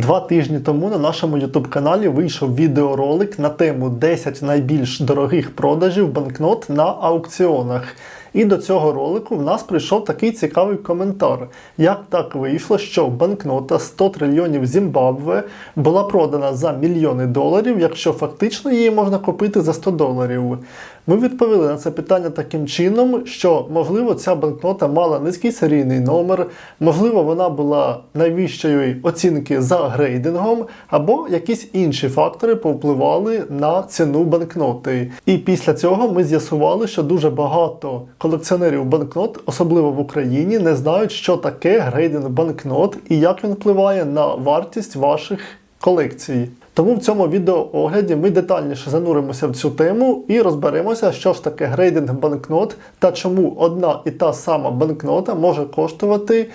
Два тижні тому на нашому YouTube каналі вийшов відеоролик на тему 10 найбільш дорогих продажів банкнот на аукціонах. І до цього ролику в нас прийшов такий цікавий коментар. Як так вийшло, що банкнота 100 трильйонів Зімбабве була продана за мільйони доларів, якщо фактично її можна купити за 100 доларів? Ми відповіли на це питання таким чином, що можливо ця банкнота мала низький серійний номер, можливо, вона була найвищої оцінки за грейдингом, або якісь інші фактори повпливали на ціну банкноти. І після цього ми з'ясували, що дуже багато колекціонерів банкнот, особливо в Україні, не знають, що таке грейдинг банкнот і як він впливає на вартість ваших колекцій. Тому в цьому відеоогляді ми детальніше зануримося в цю тему і розберемося, що ж таке грейдинг банкнот та чому одна і та сама банкнота може коштувати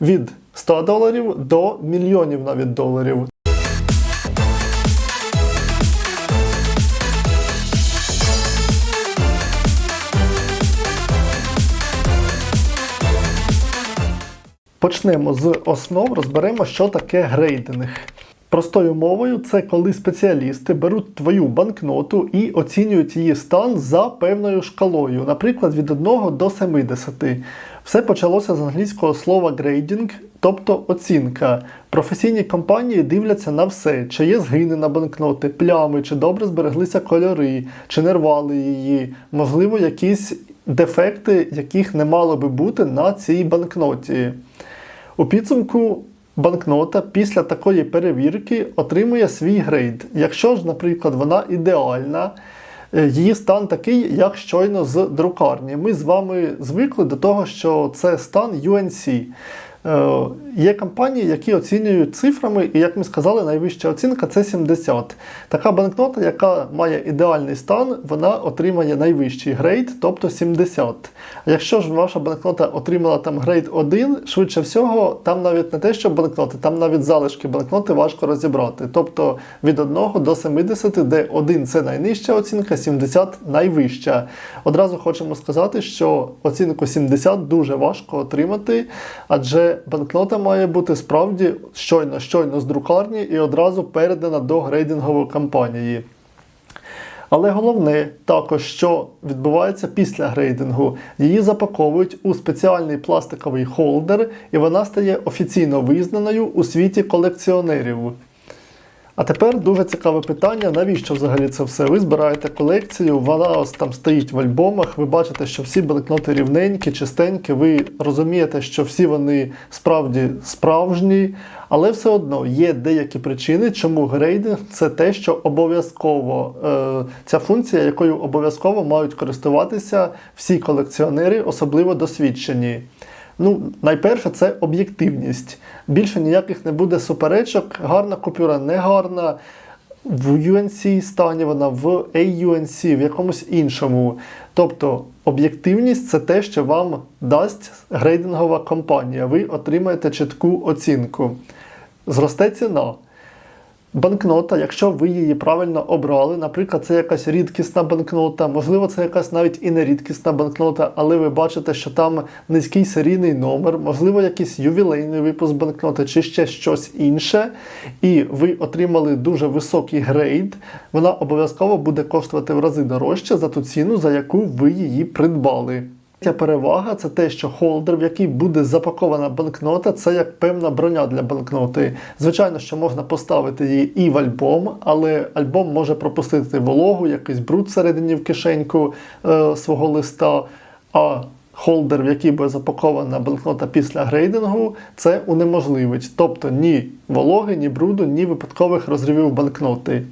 від 100 доларів до мільйонів навіть доларів. Почнемо з основ, розберемо, що таке грейдинг. Простою мовою, це коли спеціалісти беруть твою банкноту і оцінюють її стан за певною шкалою, наприклад, від 1 до 70. Все почалося з англійського слова грейдінг, тобто оцінка. Професійні компанії дивляться на все, чи є згини на банкноти, плями, чи добре збереглися кольори, чи не рвали її, можливо, якісь дефекти, яких не мало би бути на цій банкноті. У підсумку банкнота після такої перевірки отримує свій грейд. Якщо ж, наприклад, вона ідеальна, е, її стан такий, як щойно з друкарні. Ми з вами звикли до того, що це стан UNC. Є компанії, які оцінюють цифрами, і, як ми сказали, найвища оцінка це 70. Така банкнота, яка має ідеальний стан, вона отримає найвищий грейд, тобто 70. А якщо ж ваша банкнота отримала там грейд 1, швидше всього, там навіть не те, що банкноти, там навіть залишки банкноти важко розібрати. Тобто від 1 до 70, де 1 це найнижча оцінка, 70 найвища. Одразу хочемо сказати, що оцінку 70 дуже важко отримати, адже банкнота має бути справді щойно щойно з друкарні і одразу передана до грейдингової кампанії. Але головне також, що відбувається після грейдингу. Її запаковують у спеціальний пластиковий холдер, і вона стає офіційно визнаною у світі колекціонерів. А тепер дуже цікаве питання, навіщо взагалі це все? Ви збираєте колекцію, вона ось там стоїть в альбомах, ви бачите, що всі банкноти рівненькі, чистенькі, ви розумієте, що всі вони справді справжні, але все одно є деякі причини, чому грейдинг це те, що обов'язково е, ця функція, якою обов'язково мають користуватися всі колекціонери, особливо досвідчені. Ну, найперше, це об'єктивність. Більше ніяких не буде суперечок. Гарна купюра, не гарна. В UNC стані вона, в AUNC, в якомусь іншому. Тобто об'єктивність це те, що вам дасть грейдингова компанія. Ви отримаєте чітку оцінку. Зросте ціна. Банкнота, якщо ви її правильно обрали, наприклад, це якась рідкісна банкнота, можливо, це якась навіть і не рідкісна банкнота, але ви бачите, що там низький серійний номер, можливо, якийсь ювілейний випуск банкноти чи ще щось інше, і ви отримали дуже високий грейд, вона обов'язково буде коштувати в рази дорожче за ту ціну, за яку ви її придбали. Третя перевага це те, що холдер, в який буде запакована банкнота, це як певна броня для банкноти. Звичайно, що можна поставити її і в альбом, але альбом може пропустити вологу, якийсь бруд всередині в кишеньку е, свого листа. А холдер, в який буде запакована банкнота після грейдингу, це унеможливить. Тобто ні вологи, ні бруду, ні випадкових розривів банкноти.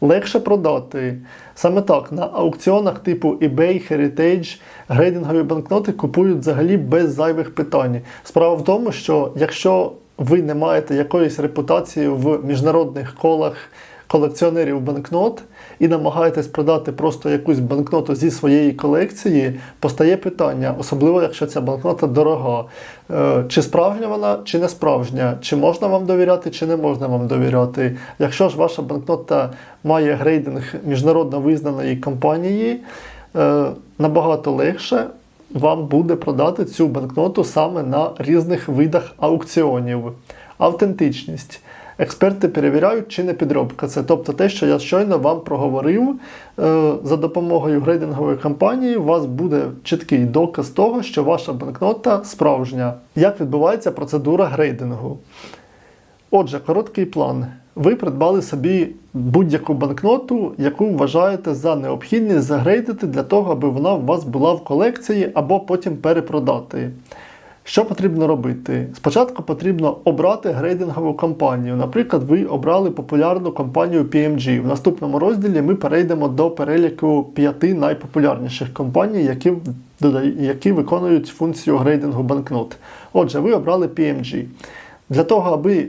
Легше продати. Саме так, на аукціонах типу eBay, Heritage грейдингові банкноти купують взагалі без зайвих питань. Справа в тому, що якщо ви не маєте якоїсь репутації в міжнародних колах колекціонерів банкнот і намагаєтесь продати просто якусь банкноту зі своєї колекції, постає питання, особливо якщо ця банкнота дорога. Е, Чи справжня вона, чи не справжня, чи можна вам довіряти, чи не можна вам довіряти. Якщо ж ваша банкнота має грейдинг міжнародно визнаної компанії, е, набагато легше. Вам буде продати цю банкноту саме на різних видах аукціонів. Автентичність. Експерти перевіряють, чи не підробка це. Тобто те, що я щойно вам проговорив, е, за допомогою грейдингової компанії у вас буде чіткий доказ того, що ваша банкнота справжня. Як відбувається процедура грейдингу? Отже, короткий план. Ви придбали собі будь-яку банкноту, яку вважаєте за необхідність загрейдити для того, аби вона у вас була в колекції або потім перепродати. Що потрібно робити? Спочатку потрібно обрати грейдингову компанію. Наприклад, ви обрали популярну компанію PMG. В наступному розділі ми перейдемо до переліку п'яти найпопулярніших компаній, які, які виконують функцію грейдингу банкнот. Отже, ви обрали PMG. Для того, аби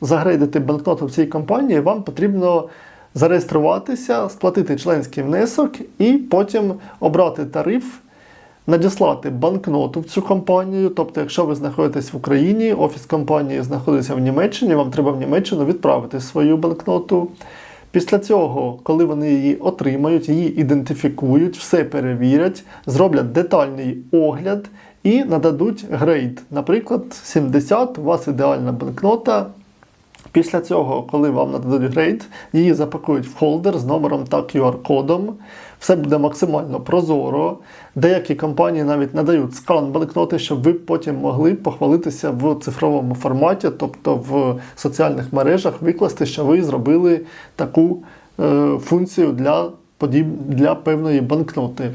загрейдити банкноту в цій компанії, вам потрібно зареєструватися, сплатити членський внесок і потім обрати тариф, надіслати банкноту в цю компанію. Тобто, якщо ви знаходитесь в Україні, офіс компанії знаходиться в Німеччині, вам треба в Німеччину відправити свою банкноту. Після цього, коли вони її отримають, її ідентифікують, все перевірять, зроблять детальний огляд і нададуть грейд. Наприклад, 70 у вас ідеальна банкнота. Після цього, коли вам нададуть грейд, її запакують в холдер з номером та QR-кодом. Все буде максимально прозоро. Деякі компанії навіть надають скан банкноти, щоб ви потім могли похвалитися в цифровому форматі, тобто в соціальних мережах, викласти, що ви зробили таку е, функцію для, подіб... для певної банкноти.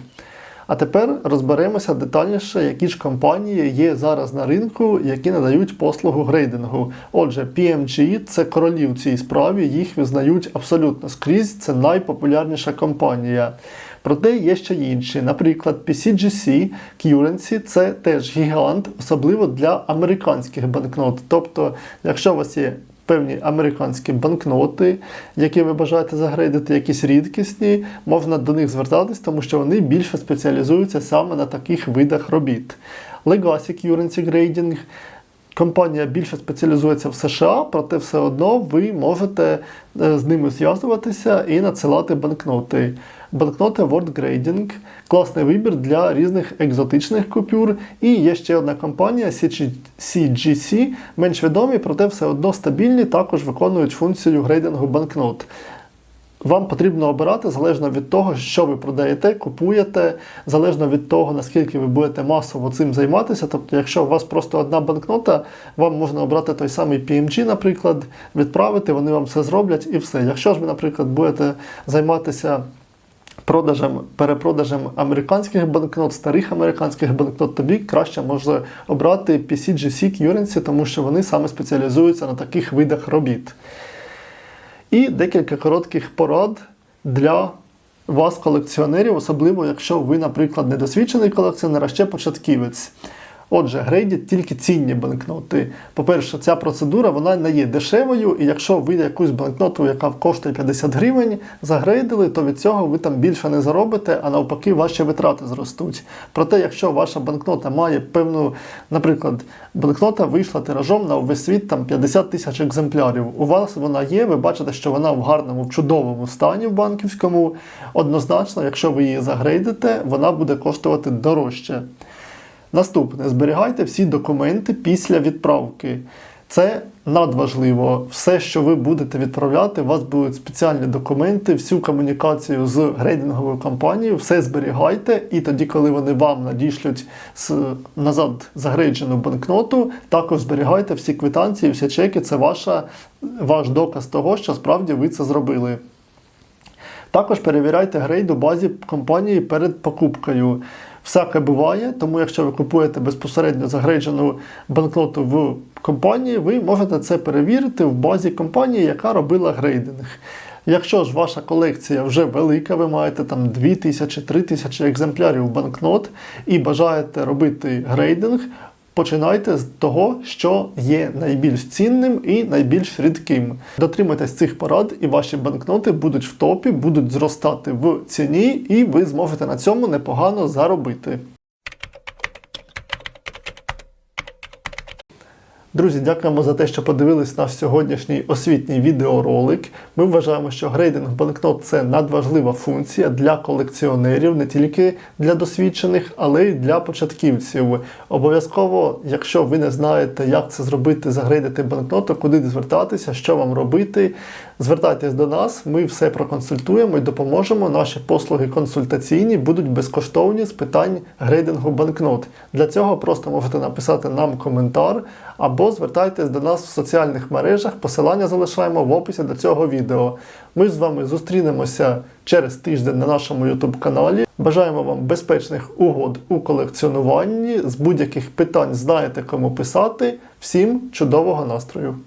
А тепер розберемося детальніше, які ж компанії є зараз на ринку, які надають послугу грейдингу. Отже, PMG це королі в цій справі, їх визнають абсолютно скрізь. Це найпопулярніша компанія. Проте є ще інші. Наприклад, PCGC Currency це теж гігант, особливо для американських банкнот. Тобто, якщо у вас є певні американські банкноти, які ви бажаєте загрейдити, якісь рідкісні, можна до них звертатись, тому що вони більше спеціалізуються саме на таких видах робіт. Legacy Currency Grading Компанія більше спеціалізується в США, проте все одно ви можете е, з ними зв'язуватися і надсилати банкноти. Банкноти World Grading – класний вибір для різних екзотичних купюр. І є ще одна компанія CG- CGC, менш відомі, проте все одно стабільні, також виконують функцію грейдингу банкнот. Вам потрібно обирати залежно від того, що ви продаєте, купуєте, залежно від того, наскільки ви будете масово цим займатися. Тобто, якщо у вас просто одна банкнота, вам можна обрати той самий PMG, наприклад, відправити, вони вам все зроблять і все. Якщо ж ви, наприклад, будете займатися продажем, перепродажем американських банкнот, старих американських банкнот, тобі краще може обрати PCGC Currency, тому що вони саме спеціалізуються на таких видах робіт. І декілька коротких порад для вас, колекціонерів, особливо якщо ви, наприклад, недосвідчений колекціонер, а ще початківець. Отже, грейдять тільки цінні банкноти. По-перше, ця процедура вона не є дешевою, і якщо ви якусь банкноту, яка коштує 50 гривень, загрейдили, то від цього ви там більше не заробите, а навпаки, ваші витрати зростуть. Проте, якщо ваша банкнота має певну, наприклад, банкнота вийшла тиражом на увесь світ там 50 тисяч екземплярів. У вас вона є, ви бачите, що вона в гарному, в чудовому стані в банківському. Однозначно, якщо ви її загрейдите, вона буде коштувати дорожче. Наступне, зберігайте всі документи після відправки. Це надважливо. Все, що ви будете відправляти, у вас будуть спеціальні документи, всю комунікацію з грейдинговою компанією, все зберігайте, і тоді, коли вони вам надішлють назад загрейджену банкноту, також зберігайте всі квитанції, всі чеки. Це ваша, ваш доказ того, що справді ви це зробили. Також перевіряйте грейд у базі компанії перед покупкою. Всяке буває, тому якщо ви купуєте безпосередньо загрейджену банкноту в компанії, ви можете це перевірити в базі компанії, яка робила грейдинг. Якщо ж ваша колекція вже велика, ви маєте там 2000-3000 екземплярів банкнот і бажаєте робити грейдинг, Починайте з того, що є найбільш цінним і найбільш рідким. Дотримайтесь цих порад, і ваші банкноти будуть в топі, будуть зростати в ціні, і ви зможете на цьому непогано заробити. Друзі, дякуємо за те, що подивились наш сьогоднішній освітній відеоролик. Ми вважаємо, що грейдинг банкнот це надважлива функція для колекціонерів, не тільки для досвідчених, але й для початківців. Обов'язково, якщо ви не знаєте, як це зробити, загрейдити банкноту, куди звертатися, що вам робити, звертайтесь до нас, ми все проконсультуємо і допоможемо. Наші послуги консультаційні будуть безкоштовні з питань грейдингу банкнот. Для цього просто можете написати нам коментар або звертайтесь до нас в соціальних мережах. Посилання залишаємо в описі до цього відео. Ми з вами зустрінемося через тиждень на нашому YouTube каналі. Бажаємо вам безпечних угод у колекціонуванні. З будь-яких питань знаєте, кому писати. Всім чудового настрою!